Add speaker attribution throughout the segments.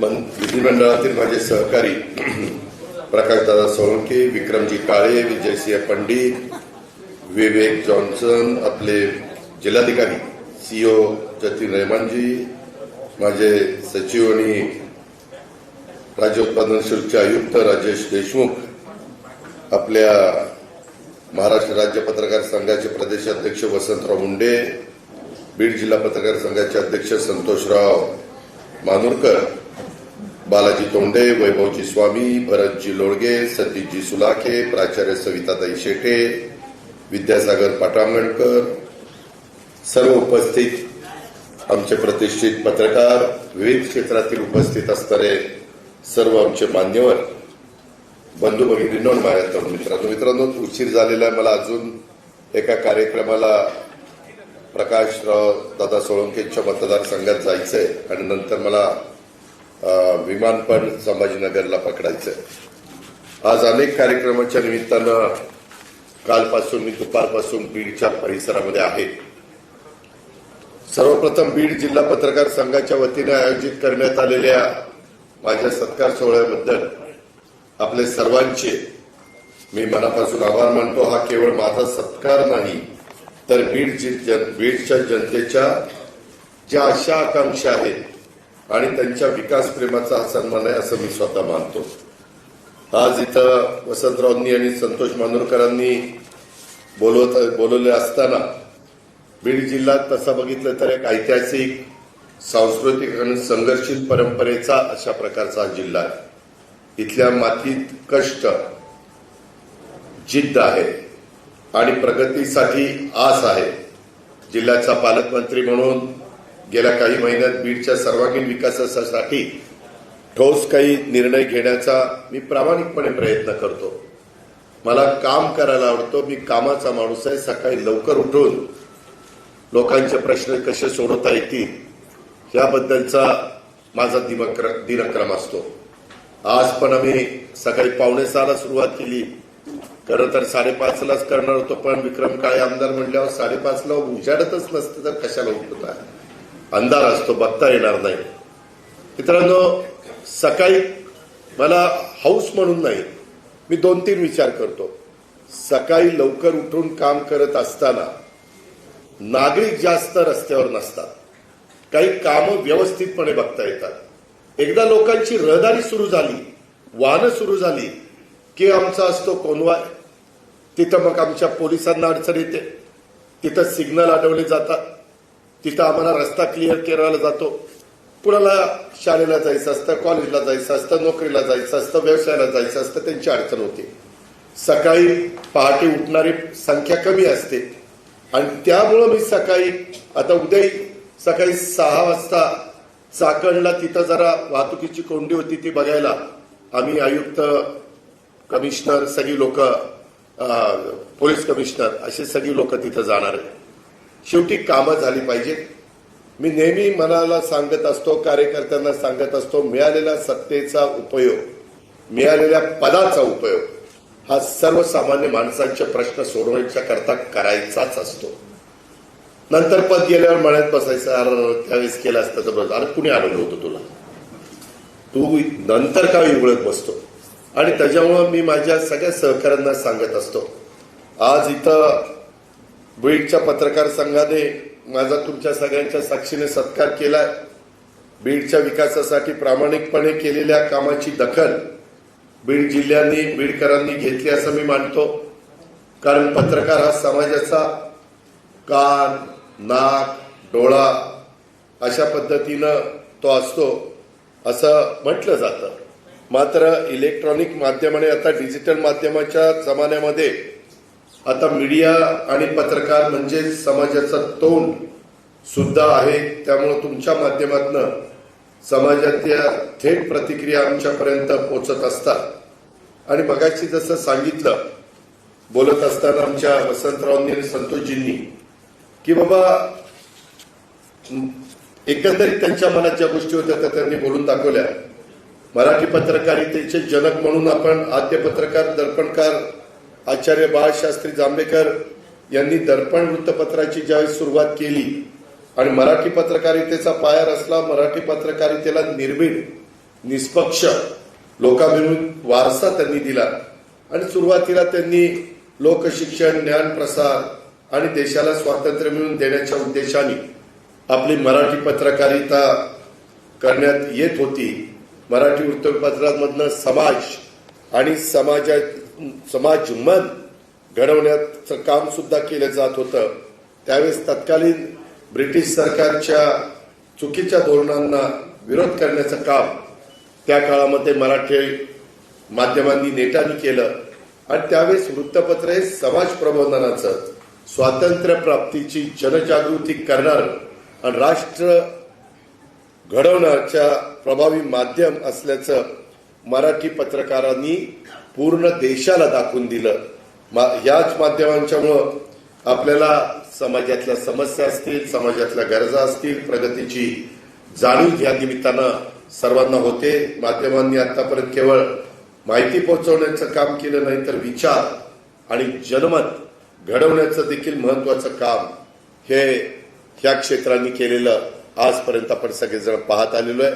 Speaker 1: विधिमंडळातील माझे सहकारी प्रकाशदादा सोळंके विक्रमजी काळे विजयसिंह पंडित विवेक जॉन्सन आपले जिल्हाधिकारी सीओ जतीन रेहमानजी माझे सचिव आणि राज्य उत्पादन शुल्कचे आयुक्त राजेश देशमुख आपल्या महाराष्ट्र राज्य पत्रकार संघाचे प्रदेशाध्यक्ष वसंतराव मुंडे बीड जिल्हा पत्रकार संघाचे अध्यक्ष संतोषराव मानूरकर बालाजी तोंडे वैभवजी स्वामी भरतजी लोळगे सतीशजी सुलाखे प्राचार्य सविताताई शेटे विद्यासागर पाटांगणकर सर्व उपस्थित आमचे प्रतिष्ठित पत्रकार विविध क्षेत्रातील उपस्थित असणारे सर्व आमचे मान्यवर बंधू भगिनींनो माझ्या तरुण मित्रांनो. मित्रांनो उशीर झालेला आहे मला अजून. एका कार्यक्रमाला प्रकाशराव दादा सोळंकेच्या मतदारसंघात जायचंय आणि नंतर मला विमान पण संभाजीनगरला पकडायचं आज अनेक कार्यक्रमाच्या निमित्तानं कालपासून मी दुपारपासून बीडच्या परिसरामध्ये आहे. सर्वप्रथम बीड जिल्हा पत्रकार संघाच्या वतीने आयोजित करण्यात आलेल्या माझ्या सत्कार सोहळ्याबद्दल आपले सर्वांचे मी मनापासून आभार मानतो. हा केवळ माझा सत्कार नाही तर बीड जि- जन- बीडच्या जनतेच्या ज्या आशा आकांक्षा आहेत आणि त्यांच्या विकास प्रेमाचा हा सन्मान आहे असं मी स्वतः मानतो. आज इथं वसंतरावांनी आणि संतोष मानूरकरांनी बोलवत बोलवले असताना बीड जिल्ह्यात तसा बघितलं तर एक ऐतिहासिक सांस्कृतिक आणि संघर्षित परंपरेचा अशा प्रकारचा जिल्हा आहे. इथल्या मातीत कष्ट जिद्द आहे आणि प्रगतीसाठी आस आहे. जिल्ह्याचा पालकमंत्री म्हणून गेल्या काही महिन्यात बीडच्या सर्वांगीण विकासासाठी ठोस काही निर्णय घेण्याचा मी प्रामाणिकपणे प्रयत्न करतो. मला काम करायला आवडतो. मी कामाचा माणूस आहे. सकाळी लवकर उठून लोकांचे प्रश्न कसे सोडवता येतील याबद्दलचा माझा दिनक्र दिनक्रम असतो. आज पण आम्ही सकाळी पावणे सहाला सुरुवात केली. खरं तर साडेपाचलाच करणार होतो पण विक्रम काळे आमदार म्हणल्यावर साडेपाचला उजाडतच नसतं तर कशाला उठत आहे अंधार असतो बघता येणार नाही. मित्रांनो सकाळी मला हाऊस म्हणून नाही मी दोन तीन विचार करतो. सकाळी लवकर उठून काम करत असताना नागरिक जास्त रस्त्यावर नसतात. काही कामं व्यवस्थितपणे बघता येतात. एकदा लोकांची रहदारी सुरू झाली वाहनं सुरू झाली की आमचा असतो कोनवाय तिथं मग आमच्या पोलिसांना अडचण येते. तिथं सिग्नल अडवले जातात. तिथं आम्हाला रस्ता क्लिअर करायला जातो. कुणाला शाळेला जायचं असतं कॉलेजला जायचं असतं नोकरीला जायचं असतं व्यवसायाला जायचं असतं त्यांची अडचण होते. सकाळी पहाटे उठणारी संख्या कमी असते. आणि त्यामुळं मी सकाळी आता उद्याही सकाळी सहा वाजता चाकणला तिथं जरा वाहतुकीची कोंडी होती ती बघायला. आम्ही आयुक्त कमिशनर सगळी लोक पोलीस कमिशनर अशी सगळी लोक तिथं जाणार आहेत. शेवटी कामं झाली पाहिजेत मी नेहमी मनाला सांगत असतो कार्यकर्त्यांना सांगत असतो मिळालेल्या सत्तेचा उपयोग मिळालेल्या पदाचा उपयोग हा सर्वसामान्य माणसांचे प्रश्न सोडवण्याच्या करता करायचाच असतो. नंतर पद गेल्यावर म्हणत बसायचं अरे त्यावेळेस केलं असतं तर अरे कुणी अडवलं होतं तुला? तू नंतर का उघडत बसतो? आणि त्याच्यामुळं मी माझ्या सगळ्या सहकाऱ्यांना सांगत असतो आज इथं बीडच्या पत्रकार संघाने माझा तुमच्या सगळ्यांच्या साक्षीने सत्कार केला बीडच्या विकासासाठी प्रामाणिकपणे केलेल्या कामाची दखल बीड जिल्ह्यांनी बीडकरांनी घेतली असं मी मानतो. कारण पत्रकार हा समाजाचा कान नाक डोळा अशा पद्धतीनं तो असतो असं म्हटलं जातं. मात्र इलेक्ट्रॉनिक माध्यमाने आता डिजिटल माध्यमाच्या जमान्यामध्ये आता मीडिया आणि पत्रकार म्हणजे समाजाचं तोंड सुद्धा आहे. त्यामुळं तुमच्या माध्यमातनं समाजातल्या थेट प्रतिक्रिया आमच्यापर्यंत पोचत असतात. आणि मगाशी जसं सांगितलं बोलत असताना आमच्या वसंतरावांनी आणि संतोषजींनी की बाबा एकंदरीत त्यांच्या मनात ज्या गोष्टी होत्या त्या त्यांनी बोलून दाखवल्या. मराठी पत्रकारितेचे जनक म्हणून आपण आद्य पत्रकार दर्पणकार आचार्य बाळशास्त्री जांभेकर यांनी दर्पण वृत्तपत्राची ज्यावेळी सुरुवात केली आणि मराठी पत्रकारितेचा पाया रचला मराठी पत्रकारितेला निर्भीड निष्पक्ष लोकाभिमुख वारसा त्यांनी दिला आणि सुरुवातीला त्यांनी लोकशिक्षण ज्ञानप्रसार आणि देशाला स्वातंत्र्य मिळवून देण्याच्या उद्देशाने आपली मराठी पत्रकारिता करण्यात येत होती. मराठी वृत्तपत्रांमधनं समाज आणि समाजा समाज मन घडवण्याचं काम सुद्धा केलं जात होतं. त्यावेळेस तत्कालीन ब्रिटिश सरकारच्या चुकीच्या धोरणांना विरोध करण्याचं काम त्या काळामध्ये मराठी माध्यमांनी नेटाने केलं. आणि त्यावेळेस वृत्तपत्र हे समाज प्रबोधनाचं स्वातंत्र्य प्राप्तीची जनजागृती करणार आणि राष्ट्र घडवण्याच्या प्रभावी माध्यम असल्याचं मराठी पत्रकारांनी पूर्ण देशाला दाखवून दिलं. मा- याच माध्यमांच्यामुळं आपल्याला समाजातल्या समस्या असतील समाजातल्या गरजा असतील प्रगतीची जाणीव या निमित्तानं सर्वांना होते. माध्यमांनी आतापर्यंत केवळ माहिती पोहोचवण्याचं काम केलं नाही तर विचार आणि जनमत घडवण्याचं देखील महत्वाचं काम हे ह्या क्षेत्रांनी केलेलं आजपर्यंत आपण सगळेजण पाहत आलेलो आहे.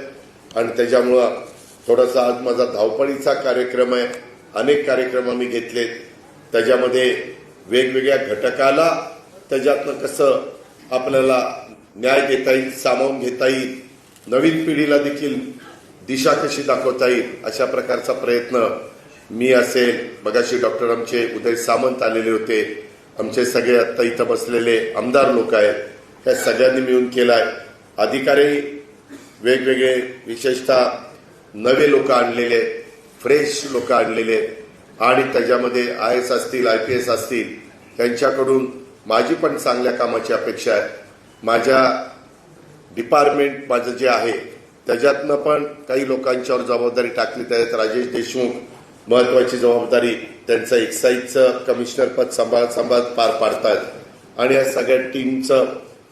Speaker 1: आणि त्याच्यामुळं थोडासा आज माझा धावपळीचा कार्यक्रम आहे. अनेक कार्यक्रम आम्ही घेतलेत. त्याच्यामध्ये वेगवेगळ्या घटकाला त्याच्यातनं कसं आपल्याला न्याय देता येईल सामावून घेता येईल नवीन पिढीला देखील दिशा कशी दाखवता येईल अशा प्रकारचा प्रयत्न मी असेल मगाशी डॉक्टर आमचे उदय सामंत आलेले होते. आमचे सगळे आत्ता इथं बसलेले आमदार लोक आहेत. ह्या सगळ्यांनी मिळून केलाय. अधिकारी वेगवेगळे विशेषतः नवे लोक आणलेले फ्रेश लोक आणलेले आणि त्याच्यामध्ये आय एस असतील आय पी एस असतील त्यांच्याकडून माझी पण चांगल्या कामाची अपेक्षा आहे. माझ्या डिपार्टमेंट माझं जे आहे त्याच्यातनं पण काही लोकांच्यावर जबाबदारी टाकली त्याच्यात राजेश देशमुख महत्वाची जबाबदारी त्यांचं एक्साईजचं कमिशनर पद सांभाळ सांभाळत पार पाडतात आणि या सगळ्या टीमचं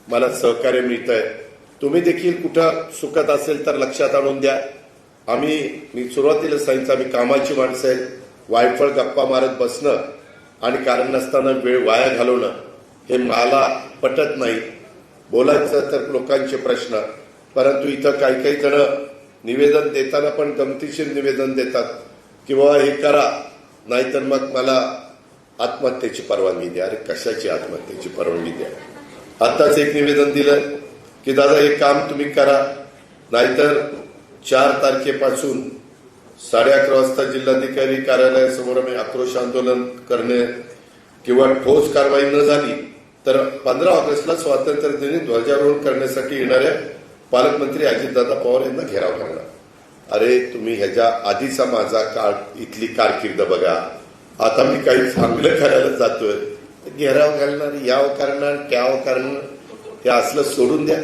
Speaker 1: मला सहकार्य मिळतंय. आहे तुम्ही देखील कुठं सुखत असेल तर लक्षात आणून द्या. आम्ही मी सुरुवातीला सांगितलं आम्ही कामाची माणसं आहेत. वायफळ गप्पा मारत बसणं आणि कारण नसताना वेळ वाया घालवणं हे मला पटत नाही. बोलायचं तर लोकांचे प्रश्न. परंतु इथं काही काही जण निवेदन देताना पण गमतीशीर निवेदन देतात किंवा हे करा. नाहीतर मग मला आत्महत्येची परवानगी द्या. अरे कशाची आत्महत्येची परवानगी द्या? आत्ताच एक निवेदन दिलं की दादा हे काम तुम्ही करा. नाहीतर चार तारखेपासून साडे अकरा वाजता जिल्हाधिकारी कार्यालयासमोर आम्ही आक्रोश आंदोलन करणे किंवा ठोस कारवाई न झाली तर पंधरा ऑगस्टला स्वातंत्र्य दिनी ध्वजारोहण करण्यासाठी येणाऱ्या पालकमंत्री अजितदादा पवार यांना घेराव करणार. अरे तुम्ही ह्याच्या आधीचा माझा काळ इथली कारकीर्द बघा. आता मी काही चांगलं करायला जातोय. घेराव घालणार याव करणार त्याव करणार हे असलं सोडून द्या.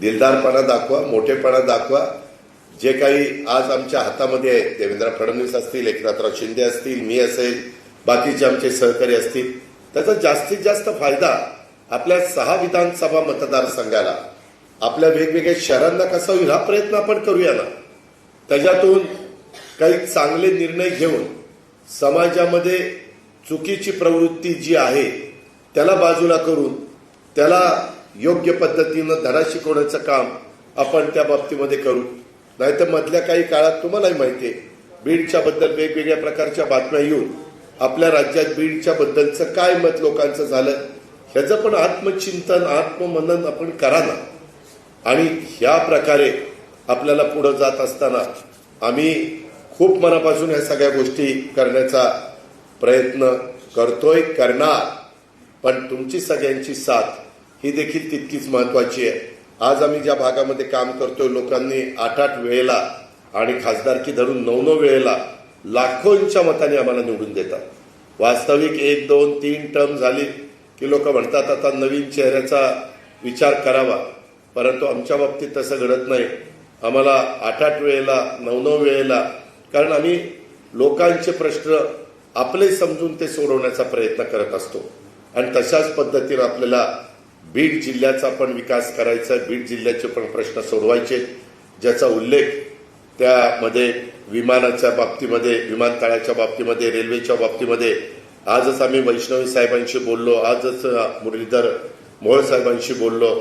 Speaker 1: दिलदारपणा दाखवा मोठेपणा दाखवा. जे काही आज आमच्या हातामध्ये आहे देवेंद्र फडणवीस असतील एकनाथराव शिंदे असतील मी असेल बाकीचे आमचे सहकारी असतील त्याचा जास्तीत जास्त फायदा आपल्या सहा विधानसभा मतदारसंघाला आपल्या वेगवेगळ्या शहरांना कसा होईल हा प्रयत्न आपण करूया ना. त्याच्यातून काही चांगले निर्णय घेऊन समाजामध्ये चुकीची प्रवृत्ती जी आहे त्याला बाजूला करून त्याला योग्य पद्धतीनं धडा शिकवण्याचं काम आपण त्या बाबतीमध्ये करू. नाहीतर मधल्या काही काळात तुम्हालाही माहिती आहे बीडच्या बद्दल वेगवेगळ्या प्रकारच्या बातम्या येऊन आपल्या राज्यात बीडच्या बद्दलचं काय मत लोकांचं झालं ह्याचं पण आत्मचिंतन आत्ममनन आपण करा ना. आणि ह्या प्रकारे आपल्याला पुढे जात असताना आम्ही खूप मनापासून ह्या सगळ्या गोष्टी करण्याचा प्रयत्न करतोय करणार. पण तुमची सगळ्यांची साथ ही देखील तितकीच महत्वाची आहे. आज आम्ही ज्या भागामध्ये काम करतोय लोकांनी आठ आठ वेळेला आणि खासदारकी धरून नऊ नऊ वेळेला लाखोंच्या मताने आम्हाला निवडून देतात. वास्तविक एक दोन तीन टर्म झाली की लोक म्हणतात आता नवीन चेहऱ्याचा विचार करावा. परंतु आमच्या बाबतीत तसं घडत नाही. आम्हाला आठ आठ वेळेला नऊ नऊ वेळेला कारण आम्ही लोकांचे प्रश्न आपले समजून ते सोडवण्याचा प्रयत्न करत असतो. आणि तशाच पद्धतीनं आपल्याला बीड जिल्ह्याचा पण विकास करायचा आहे. बीड जिल्ह्याचे पण प्रश्न सोडवायचे ज्याचा उल्लेख त्यामध्ये विमानाच्या बाबतीमध्ये विमानतळाच्या बाबतीमध्ये रेल्वेच्या बाबतीमध्ये आजच आम्ही वैष्णवी साहेबांशी बोललो आजच मुरलीधर मोहोळ साहेबांशी बोललो.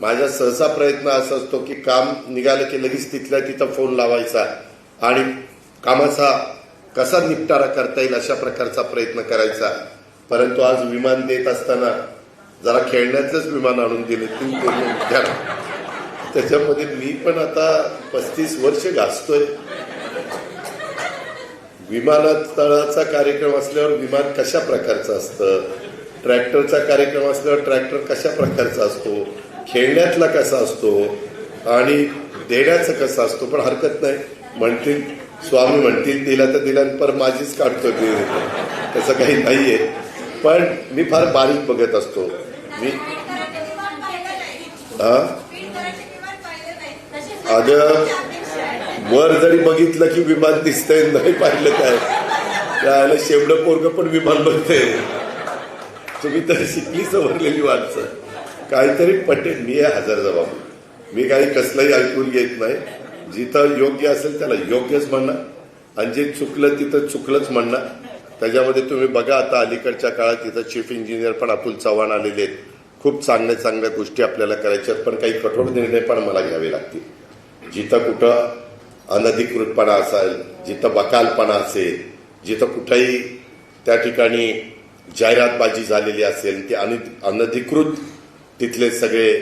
Speaker 1: माझा सहसा प्रयत्न असा असतो की काम निघालं की लगेच तिथल्या तिथं फोन लावायचा आणि कामाचा कसा निपटारा करता येईल अशा प्रकारचा प्रयत्न करायचा. परंतु आज विमान देत असताना जरा खेळण्याचंच विमान आणून दिले तीन त्याच्यामध्ये मी पण आता पस्तीस वर्ष गाजतोय. विमानतळाचा कार्यक्रम असल्यावर विमान कशा प्रकारचं असतं? ट्रॅक्टरचा कार्यक्रम असल्यावर ट्रॅक्टर कशा प्रकारचा असतो? खेळण्यातला कसा असतो? आणि देण्याचा कसा असतो? पण हरकत नाही. म्हणतील स्वामी म्हणतील दिला तर दिला पर माझीच काढतो त्याचं काही नाहीये. पण मी फार बारीक बघत असतो. मी अग अगं वर जरी बघितलं की विमान दिसतंय नाही पाहिलं काय. त्याला शेवडं पोरग पण विमान बघते तुम्ही तर शिकली सवरलेली माणसं. काहीतरी पटेल मी आहे हजर जबाब. मी काही कसलंही ऐकून घेत नाही. जिथं योग्य असेल त्याला योग्यच म्हणणार आणि जे चुकलं तिथं चुकलंच म्हणणार त्याच्यामध्ये तुम्ही बघा आता अलीकडच्या काळात तिथं चीफ इंजिनियर पण अतुल चव्हाण आलेले आहेत. खूप चांगल्या चांगल्या गोष्टी आपल्याला करायच्या आहेत पण काही कठोर निर्णय पण मला घ्यावे लागतील. जिथं कुठं अनधिकृतपणा असेल जिथं बकालपणा असेल जिथं कुठंही त्या ठिकाणी जाहिरातबाजी झालेली असेल ती अन अनधिकृत तिथले सगळे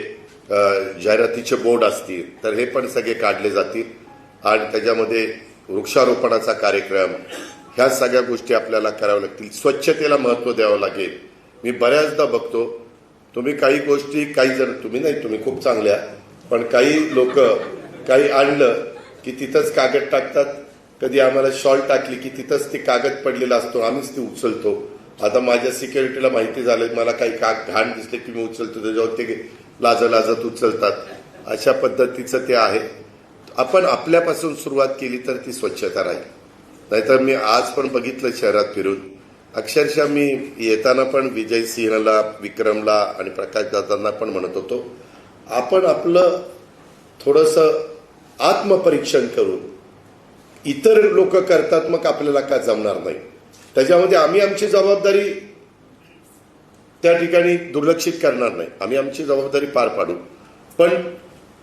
Speaker 1: जाहिरातीचे बोर्ड असतील तर हे पण सगळे काढले जातील. आणि त्याच्यामध्ये वृक्षारोपणाचा कार्यक्रम ह्या सगळ्या गोष्टी आपल्याला कराव्या लागतील. स्वच्छतेला महत्त्व द्यावं लागेल. मी बऱ्याचदा बघतो तुम्ही काही गोष्टी काही जण तुम्ही नाही तुम्ही खूप चांगल्या पण काही लोक काही आणलं की तिथंच कागद टाकतात. कधी आम्हाला शॉल टाकली की तिथंच ते कागद पडलेला असतो आम्हीच ती उचलतो. आता माझ्या सिक्युरिटीला माहिती झालं मला काही काग घाण दिसले की मी उचलतो त्याच्यावर ते लाज लाजत उचलतात. अशा पद्धतीचं ते आहे. आपण आपल्यापासून सुरुवात केली तर ती स्वच्छता राहील. नाहीतर मी आज पण बघितलं शहरात फिरून. अक्षरशः मी येताना पण विजय सिंहला विक्रमला आणि प्रकाश दादांना पण म्हणत होतो आपण आपलं थोडंसं आत्मपरीक्षण करून इतर लोक करतात मग आपल्याला का जमणार नाही? त्याच्यामध्ये आम्ही आमची जबाबदारी त्या ठिकाणी दुर्लक्षित करणार नाही. आम्ही आमची जबाबदारी पार पाडू. पण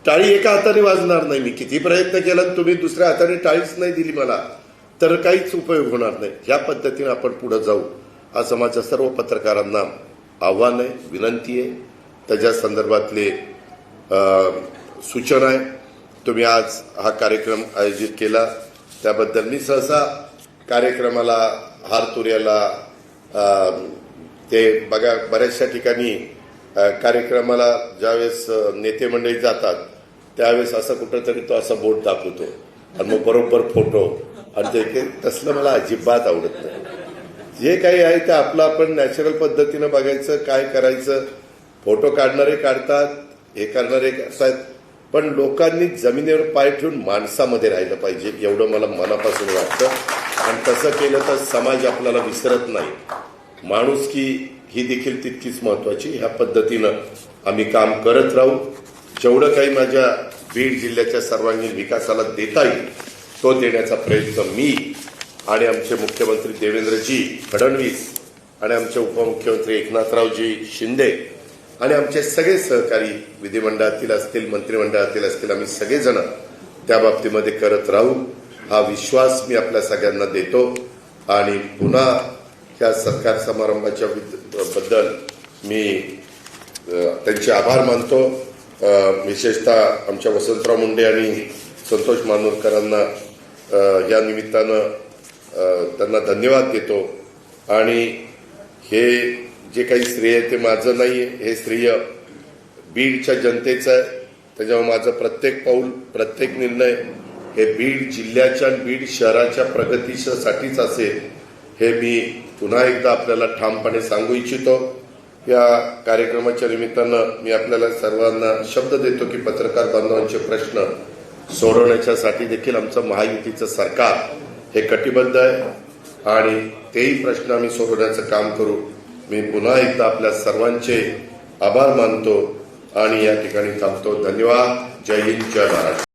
Speaker 1: टाळी एका हाताने वाजणार नाही. मी किती प्रयत्न केला तुम्ही दुसऱ्या हाताने टाळीच नाही दिली मला. तर काहीच उपयोग होणार नाही. ह्या पद्धतीने आपण पुढे जाऊ. असं माझ्या सर्व पत्रकारांना आव्हान आहे विनंती आहे. त्याच्या संदर्भातले सूचना आहे. तुम्ही आज हा कार्यक्रम आयोजित केला. त्याबद्दल मी सहसा कार्यक्रमाला हार तुऱ्याला ते बघा बऱ्याचशा ठिकाणी कार्यक्रमाला ज्यावेळेस नेते मंडळी जातात त्यावेळेस असं कुठंतरी तो असा बोट दाखवतो आणि मग बरोबर फोटो. आणि ते काही तसलं मला अजिबात आवडत नाही. जे काही आहे ते आपलं आपण नॅचरल पद्धतीनं बघायचं काय करायचं. फोटो काढणारे काढतात हे करणारे असतात. पण लोकांनी जमिनीवर पाय ठेवून माणसामध्ये राहिलं पाहिजे एवढं मला मनापासून वाटतं. आणि तसं केलं तर समाज आपल्याला विसरत नाही. माणूस की ही देखील तितकीच महत्वाची. ह्या पद्धतीनं आम्ही काम करत राहू. जेवढं काही माझ्या बीड जिल्ह्याच्या सर्वांगीण विकासाला देता येईल तो देण्याचा प्रयत्न मी आणि आमचे मुख्यमंत्री देवेंद्रजी फडणवीस आणि आमचे उपमुख्यमंत्री एकनाथरावजी शिंदे आणि आमचे सगळे सहकारी विधिमंडळातील असतील मंत्रिमंडळातील असतील आम्ही सगळेजण त्या बाबतीमध्ये करत राहू. हा विश्वास मी आपल्या सगळ्यांना देतो आणि पुन्हा त्या सत्कार समारंभाच्या विद- बद्दल मी त्यांचे आभार मानतो. विशेषतः आमच्या वसंतराव मुंडे आणि संतोष मानोरकरांना या निमित्तानं त्यांना धन्यवाद देतो. आणि हे जे काही श्रेय ते माझं नाही हे श्रेय बीडच्या जनतेचं आहे. त्याच्यामुळे माझं प्रत्येक पाऊल प्रत्येक निर्णय हे बीड जिल्ह्याच्या आणि बीड शहराच्या प्रगतीसाठीच असेल हे मी पुन्हा एकदा आपल्याला ठामपणे सांगू इच्छितो. या कार्यक्रमाच्या निमित्तानं मी आपल्याला सर्वांना शब्द देतो की पत्रकार बांधवांचे प्रश्न सोडवण्याच्यासाठी देखील आमचं महायुतीचं सरकार हे कटिबद्ध आहे. आणि तेही प्रश्न आम्ही सोडवण्याचं काम करू. मी पुन्हा एकदा आपल्या सर्वांचे आभार मानतो आणि या ठिकाणी थांबतो. धन्यवाद. जय हिंद. जय महाराष्ट्र.